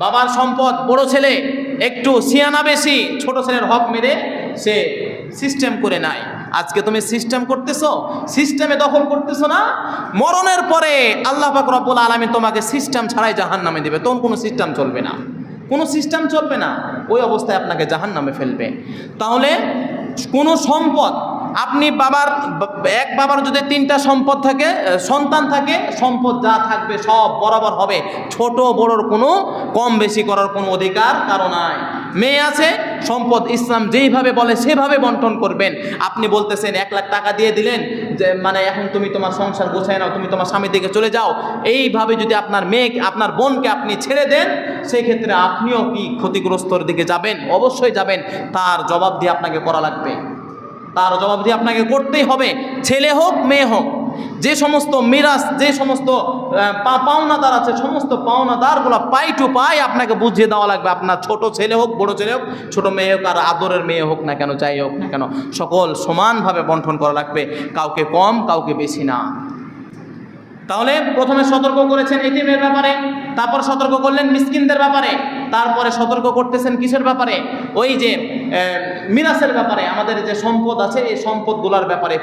বাবার সম্পদ, বড় ছেলে, একটু সিয়ানা বেশি, ছোট ছেলের হক মেরে সে সিস্টেম করে নাই আজকে তুমি সিস্টেম করতেছো সিস্টেমে দখল করতেছো না, মরণের পরে আল্লাহ পাক রব্বুল আলামিন তোমাকে সিস্টেম ছাড়াই জাহান নামে দেবে। তখন কোনো সিস্টেম চলবে না। কোনো সিস্টেম চলবে না, ওই অবস্থায় আপনাকে জাহান নামে ফেলবে। তাহলে কোনো সম্পদ আপনি বাবার, এক বাবার যদি তিনটা সম্পদ থাকে সন্তান থাকে, সম্পদ যা থাকবে সব বরাবর হবে। ছোট বড়র কোনো, কম বেশি করার কোনো অধিকার কারও নাই। মেয়ে আছে, সম্পদ ইসলাম যেইভাবে বলে সেভাবে বন্টন করবেন। আপনি বলতেছেন, এক লাখ টাকা দিয়ে দিলেন, যে মানে এখন তুমি তোমার সংসার গোছায় নাও, তুমি তোমার স্বামীর দিকে চলে যাও। এইভাবে যদি আপনার মেয়ে আপনার বোনকে আপনি ছেড়ে দেন সেই ক্ষেত্রে আপনিও কি ক্ষতিগ্রস্তর দিকে যাবেন? অবশ্যই যাবেন। তার জবাব দিয়ে আপনাকে করা লাগবে। তার জবাব দিয়ে আপনাকে করতেই হবে। ছেলে হোক, মেয়ে হোক, যে সমস্ত মিরাজ, যে সমস্ত পাওনাদার আছে, সমস্ত পাওনাদারগুলো পাই টু পাই আপনাকে বুঝিয়ে দেওয়া লাগবে। আপনার ছোট ছেলে হোক, বড় ছেলে হোক, ছোট মেয়ে হোক, আর আদরের মেয়ে হোক না কেন, যাই হোক না কেন, সকল সমানভাবে বন্টন করা লাগবে। কাউকে কম, কাউকে বেশি না। তাহলে প্রথমে সতর্ক করেছেন এটিমের ব্যাপারে, তারপর সতর্ক করলেন মিসকিনদের ব্যাপারে। তারপরে সতর্ক করতেছেন কিসের ব্যাপারে? ওই যে মিরাসের ব্যাপারে, আমাদের যে সম্পদ আছে, এই সম্পদগুলোর ব্যাপারে